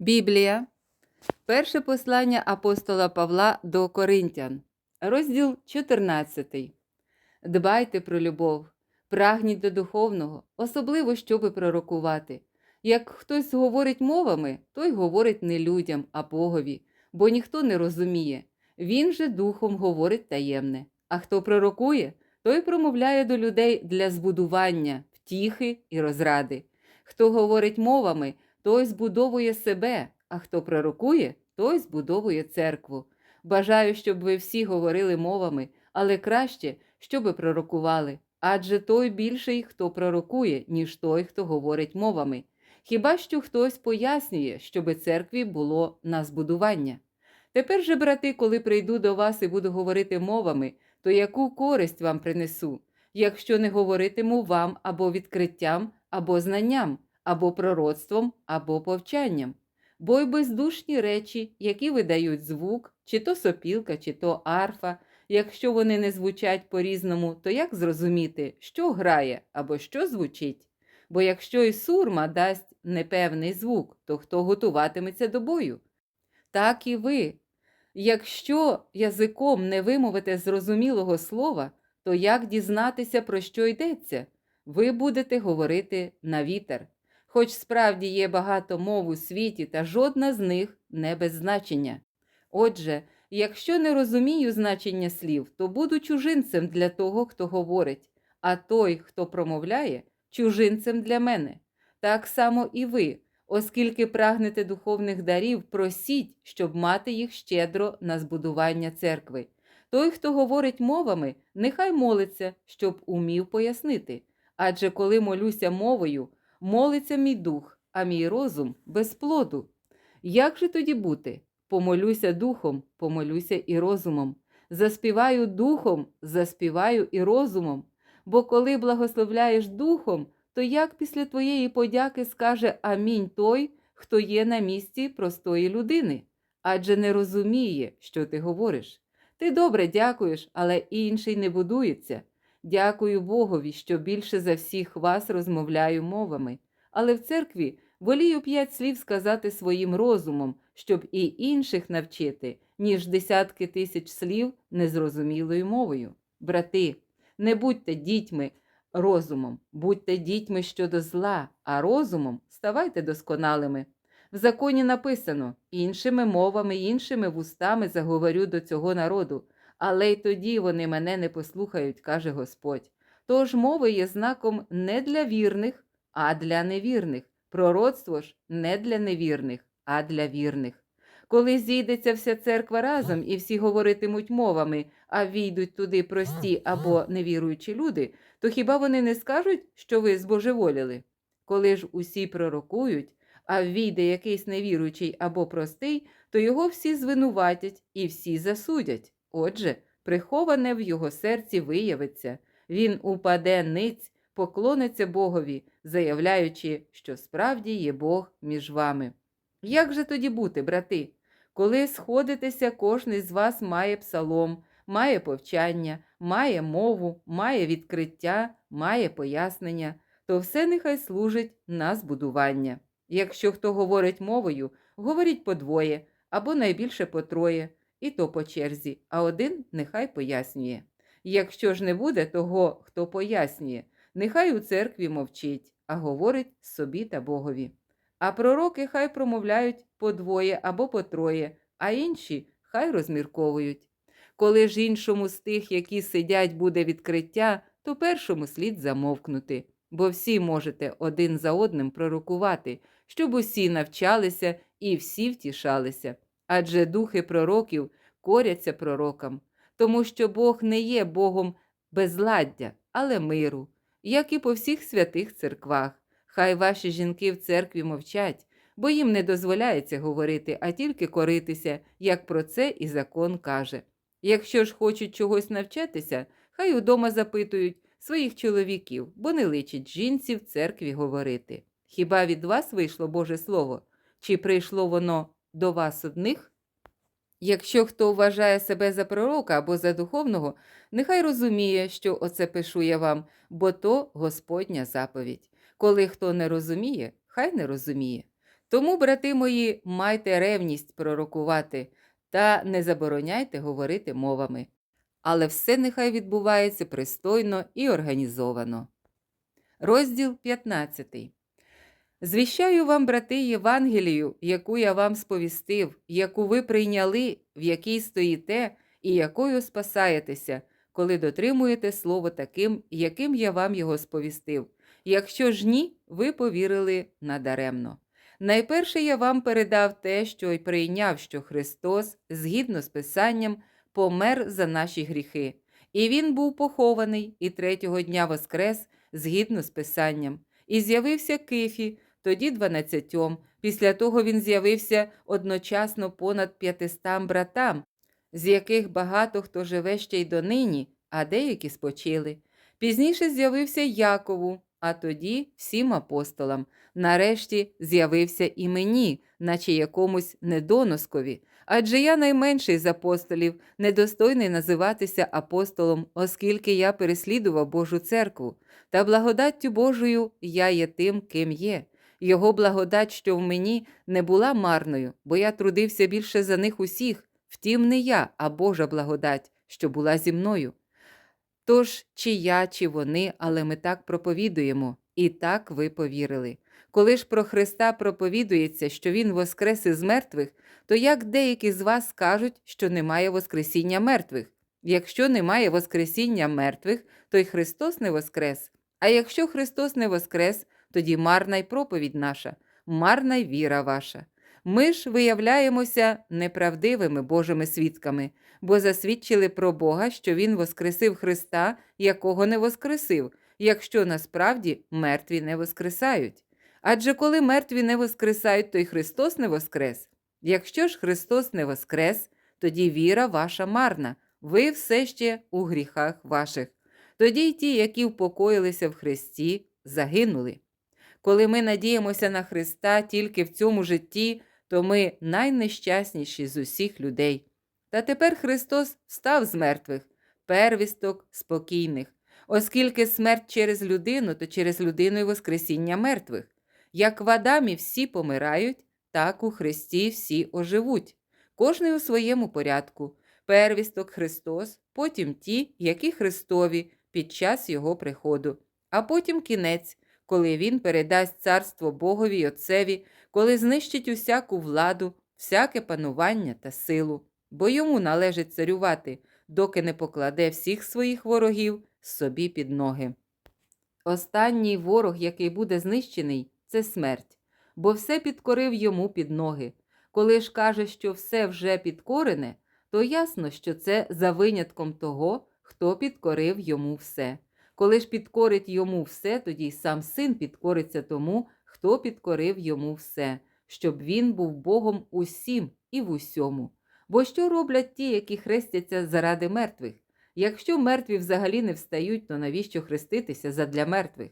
Біблія. Перше послання апостола Павла до Коринтян, розділ 14. Дбайте про любов, прагніть до духовного, особливо щоби пророкувати. Як хтось говорить мовами, той говорить не людям, а Богові, бо ніхто не розуміє. Він же духом говорить таємне. А хто пророкує, той промовляє до людей для збудування, втіхи і розради. Хто говорить мовами, той збудовує себе, а хто пророкує, той збудовує церкву. Бажаю, щоб ви всі говорили мовами, але краще, щоби пророкували. Адже той більший, хто пророкує, ніж той, хто говорить мовами. Хіба що хтось пояснює, щоби церкві було на збудування. Тепер же, брати, коли прийду до вас і буду говорити мовами, то яку користь вам принесу, якщо не говоритиму вам або відкриттям, або знанням, або пророцтвом, або повчанням? Бо й бездушні речі, які видають звук, чи то сопілка, чи то арфа, якщо вони не звучать по-різному, то як зрозуміти, що грає або що звучить? Бо якщо і сурма дасть непевний звук, то хто готуватиметься до бою? Так і ви. Якщо язиком не вимовите зрозумілого слова, то як дізнатися, про що йдеться? Ви будете говорити на вітер. Хоч справді є багато мов у світі, та жодна з них не без значення. Отже, якщо не розумію значення слів, то буду чужинцем для того, хто говорить, а той, хто промовляє, чужинцем для мене. Так само і ви, оскільки прагнете духовних дарів, просіть, щоб мати їх щедро на збудування церкви. Той, хто говорить мовами, нехай молиться, щоб умів пояснити. Адже коли молюся мовою, молиться мій дух, а мій розум без плоду. Як же тоді бути? Помолюся духом, помолюся і розумом. Заспіваю духом, заспіваю і розумом. Бо коли благословляєш духом, то як після твоєї подяки скаже Амінь той, хто є на місці простої людини, адже не розуміє, що ти говориш. Ти добре дякуєш, але інший не будується. Дякую Богові, що більше за всіх вас розмовляю мовами, але в церкві волію п'ять слів сказати своїм розумом, щоб і інших навчити, ніж десятки тисяч слів незрозумілою мовою. Брати, не будьте дітьми розумом, будьте дітьми щодо зла, а розумом ставайте досконалими. В законі написано іншими мовами, іншими вустами заговорю до цього народу, але й тоді вони мене не послухають, каже Господь. Тож мови є знаком не для вірних, а для невірних. Пророцтво ж не для невірних, а для вірних. Коли зійдеться вся церква разом і всі говоритимуть мовами, а війдуть туди прості або невіруючі люди, то хіба вони не скажуть, що ви збожеволіли? Коли ж усі пророкують, а війде якийсь невіруючий або простий, то його всі звинуватять і всі засудять. Отже, приховане в його серці виявиться, він упаде ниць, поклониться Богові, заявляючи, що справді є Бог між вами. Як же тоді бути, брати? Коли сходитеся, кожний з вас має псалом, має повчання, має мову, має відкриття, має пояснення, то все нехай служить на збудування. Якщо хто говорить мовою, говоріть по двоє або найбільше по троє, і то по черзі, а один нехай пояснює. Якщо ж не буде того, хто пояснює, нехай у церкві мовчить, а говорить собі та Богові. А пророки хай промовляють по двоє або по троє, а інші хай розмірковують. Коли ж іншому з тих, які сидять, буде відкриття, то першому слід замовкнути, бо всі можете один за одним пророкувати, щоб усі навчалися і всі втішалися. Адже духи пророків коряться пророкам, тому що Бог не є Богом безладдя, але миру, як і по всіх святих церквах. Хай ваші жінки в церкві мовчать, бо їм не дозволяється говорити, а тільки коритися, як про це і закон каже. Якщо ж хочуть чогось навчатися, хай удома запитують своїх чоловіків, бо не личить жінці в церкві говорити. Хіба від вас вийшло Боже Слово? Чи прийшло воно до вас одних? Якщо хто вважає себе за пророка або за духовного, нехай розуміє, що оце пишу я вам, бо то Господня заповідь. Коли хто не розуміє, хай не розуміє. Тому, брати мої, майте ревність пророкувати та не забороняйте говорити мовами. Але все нехай відбувається пристойно і організовано. Розділ 15. Звіщаю вам, брати, Євангелію, яку я вам сповістив, яку ви прийняли, в якій стоїте і якою спасаєтеся, коли дотримуєте слово таким, яким я вам його сповістив. Якщо ж ні, ви повірили надаремно. Найперше я вам передав те, що й прийняв, що Христос, згідно з Писанням, помер за наші гріхи, і Він був похований, і третього дня воскрес, згідно з Писанням, і з'явився Кифі, тоді дванадцятьом. Після того він з'явився одночасно понад п'ятистам братам, з яких багато хто живе ще й донині, а деякі спочили. Пізніше з'явився Якову, а тоді всім апостолам. Нарешті з'явився і мені, наче якомусь недоноскові. Адже я найменший з апостолів, недостойний називатися апостолом, оскільки я переслідував Божу церкву. Та благодаттю Божою я є тим, ким є. Його благодать, що в мені, не була марною, бо я трудився більше за них усіх, втім, не я, а Божа благодать, що була зі мною. Тож, чи я, чи вони, але ми так проповідуємо, і так ви повірили. Коли ж про Христа проповідується, що Він воскрес із мертвих, то як деякі з вас скажуть, що немає Воскресіння мертвих? Якщо немає Воскресіння мертвих, то й Христос не воскрес. А якщо Христос не воскрес, тоді марна й проповідь наша, марна й віра ваша. Ми ж виявляємося неправдивими Божими свідками, бо засвідчили про Бога, що Він воскресив Христа, якого не воскресив, якщо насправді мертві не воскресають. Адже коли мертві не воскресають, то й Христос не воскрес. Якщо ж Христос не воскрес, тоді віра ваша марна, ви все ще у гріхах ваших. Тоді й ті, які впокоїлися в Христі, загинули. Коли ми надіємося на Христа тільки в цьому житті, то ми найнещасніші з усіх людей. Та тепер Христос встав з мертвих, первісток спокійних, оскільки смерть через людину, то через людину й Воскресіння мертвих. Як в Адамі всі помирають, так у Христі всі оживуть, кожний у своєму порядку. Первісток Христос, потім ті, які Христові під час Його приходу, а потім кінець, коли Він передасть царство Богові й Отцеві, коли знищить усяку владу, всяке панування та силу, бо йому належить царювати, доки не покладе всіх своїх ворогів собі під ноги. Останній ворог, який буде знищений, це смерть, бо все підкорив йому під ноги. Коли ж каже, що все вже підкорене, то ясно, що це за винятком того, хто підкорив йому все. Коли ж підкорить йому все, тоді й сам син підкориться тому, хто підкорив йому все, щоб він був Богом усім і в усьому. Бо що роблять ті, які хрестяться заради мертвих? Якщо мертві взагалі не встають, то навіщо хреститися задля мертвих?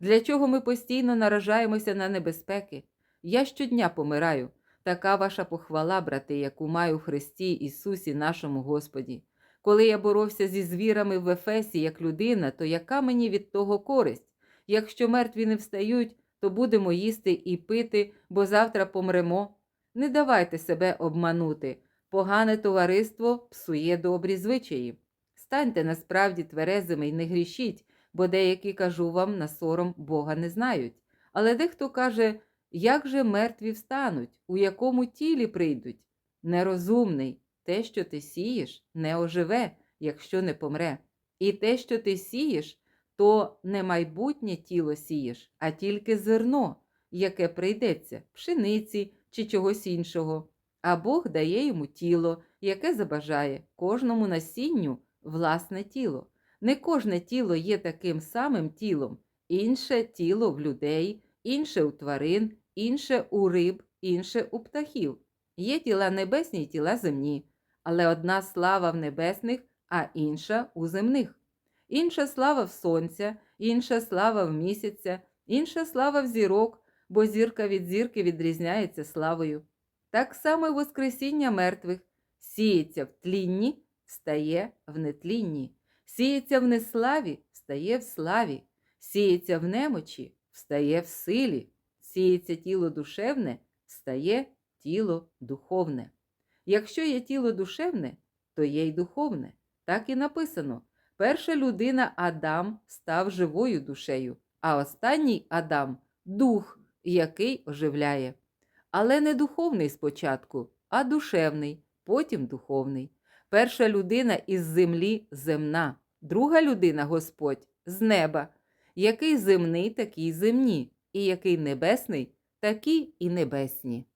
Для чого ми постійно наражаємося на небезпеки? Я щодня помираю. Така ваша похвала, брати, яку маю в Христі Ісусі нашому Господі. Коли я боровся зі звірами в Ефесі як людина, то яка мені від того користь? Якщо мертві не встають, то будемо їсти і пити, бо завтра помремо. Не давайте себе обманути. Погане товариство псує добрі звичаї. Станьте насправді тверезими і не грішіть, бо деякі, кажу вам, на сором Бога не знають. Але дехто каже, як же мертві встануть, у якому тілі прийдуть? Нерозумний, те, що ти сієш, не оживе, якщо не помре. І те, що ти сієш, то не майбутнє тіло сієш, а тільки зерно, яке прийдеться, пшениці чи чогось іншого. А Бог дає йому тіло, яке забажає кожному насінню власне тіло. Не кожне тіло є таким самим тілом, інше тіло в людей, інше у тварин, інше у риб, інше у птахів. Є тіла небесні й тіла земні, але одна слава в небесних, а інша у земних. Інша слава в сонця, інша слава в місяця, інша слава в зірок, бо зірка від зірки відрізняється славою. Так само й Воскресіння мертвих сіється в тлінні, стає в нетлінні, сіється в неславі, стає в славі, сіється в немочі, встає в силі, сіється тіло душевне, стає тіло духовне. Якщо є тіло душевне, то є й духовне. Так і написано. Перша людина Адам став живою душею, а останній Адам дух, який оживляє. Але не духовний спочатку, а душевний, потім духовний. Перша людина із землі земна, друга людина Господь з неба. Який земний, такий земні, і який небесний, такі і небесні.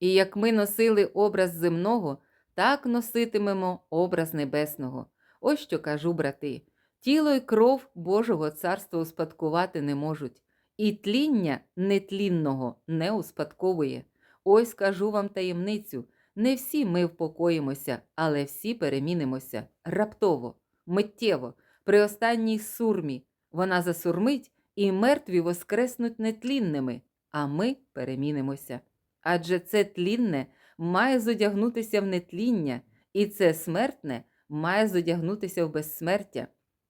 І як ми носили образ земного, так носитимемо образ небесного. Ось що кажу, брати. Тіло й кров Божого царства успадкувати не можуть, і тління нетлінного не успадковує. Ось кажу вам таємницю: не всі ми впокоїмося, але всі перемінимося раптово, миттєво, при останній сурмі. Вона засурмить, і мертві воскреснуть нетлінними, а ми перемінимося. Адже це тлінне має зодягнутися в нетління, і це смертне має зодягнутися в безсмертя.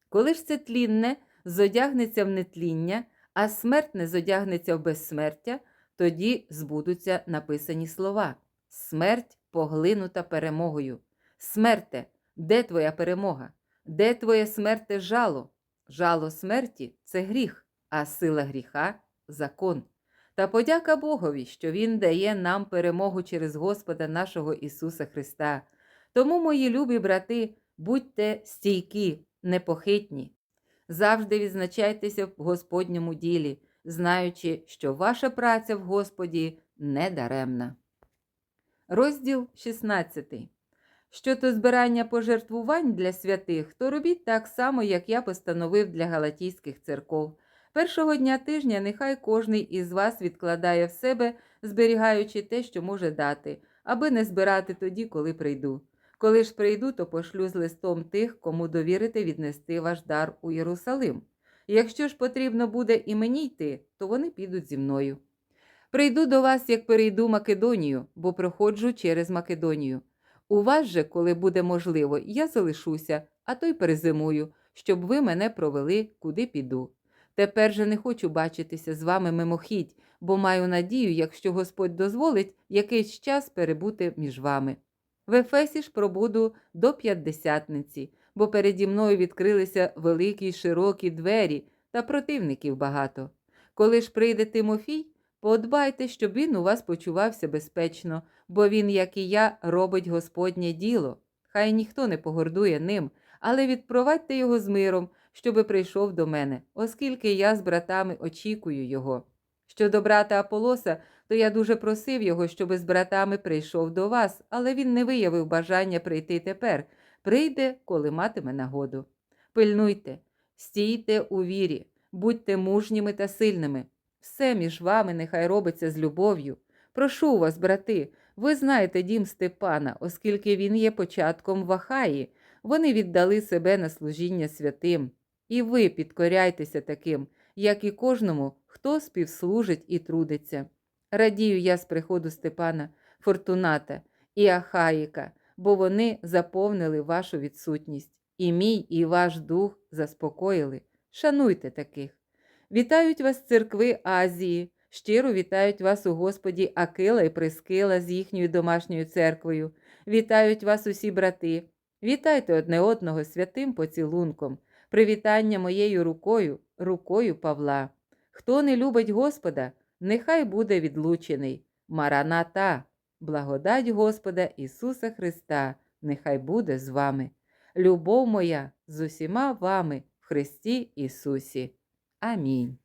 Коли ж це тлінне зодягнеться в нетління, а смертне зодягнеться в безсмертя, тоді збудуться написані слова: Смерть поглинута перемогою. Смерте, де твоя перемога? Де твоє смерте жало? Жало смерті це гріх, а сила гріха закон. Та подяка Богові, що Він дає нам перемогу через Господа нашого Ісуса Христа. Тому, мої любі брати, будьте стійкі, непохитні. Завжди відзначайтеся в Господньому ділі, знаючи, що ваша праця в Господі не даремна. Розділ 16. Щодо збирання пожертвувань для святих, то робіть так само, як я постановив для галатійських церков. Першого дня тижня нехай кожний із вас відкладає в себе, зберігаючи те, що може дати, аби не збирати тоді, коли прийду. Коли ж прийду, то пошлю з листом тих, кому довірите віднести ваш дар у Єрусалим. Якщо ж потрібно буде і мені йти, то вони підуть зі мною. Прийду до вас, як перейду Македонію, бо проходжу через Македонію. У вас же, коли буде можливо, я залишуся, а то й перезимую, щоб ви мене провели, куди піду. Тепер же не хочу бачитися з вами мимохідь, бо маю надію, якщо Господь дозволить, якийсь час перебути між вами. В Ефесі ж пробуду до п'ятдесятниці, бо переді мною відкрилися великі й широкі двері та противників багато. Коли ж прийде Тимофій, подбайте, щоб він у вас почувався безпечно, бо він, як і я, робить Господнє діло. Хай ніхто не погордує ним, але відпровадьте його з миром, щоби прийшов до мене, оскільки я з братами очікую його. Щодо брата Аполоса, то я дуже просив його, щоби з братами прийшов до вас, але він не виявив бажання прийти тепер. Прийде, коли матиме нагоду. Пильнуйте, стійте у вірі, будьте мужніми та сильними. Все між вами нехай робиться з любов'ю. Прошу вас, брати, ви знаєте дім Степана, оскільки він є початком Вахаї. Вони віддали себе на служіння святим. І ви підкоряйтеся таким, як і кожному, хто співслужить і трудиться. Радію я з приходу Степана, Фортуната і Ахаїка, бо вони заповнили вашу відсутність, і мій, і ваш дух заспокоїли. Шануйте таких. Вітають вас церкви Азії, щиро вітають вас у Господі Акила і Прискила з їхньою домашньою церквою. Вітають вас усі брати. Вітайте одне одного святим поцілунком, привітання моєю рукою, рукою Павла. Хто не любить Господа, нехай буде відлучений. Мараната, благодать Господа Ісуса Христа, нехай буде з вами. Любов моя з усіма вами в Христі Ісусі. Амінь.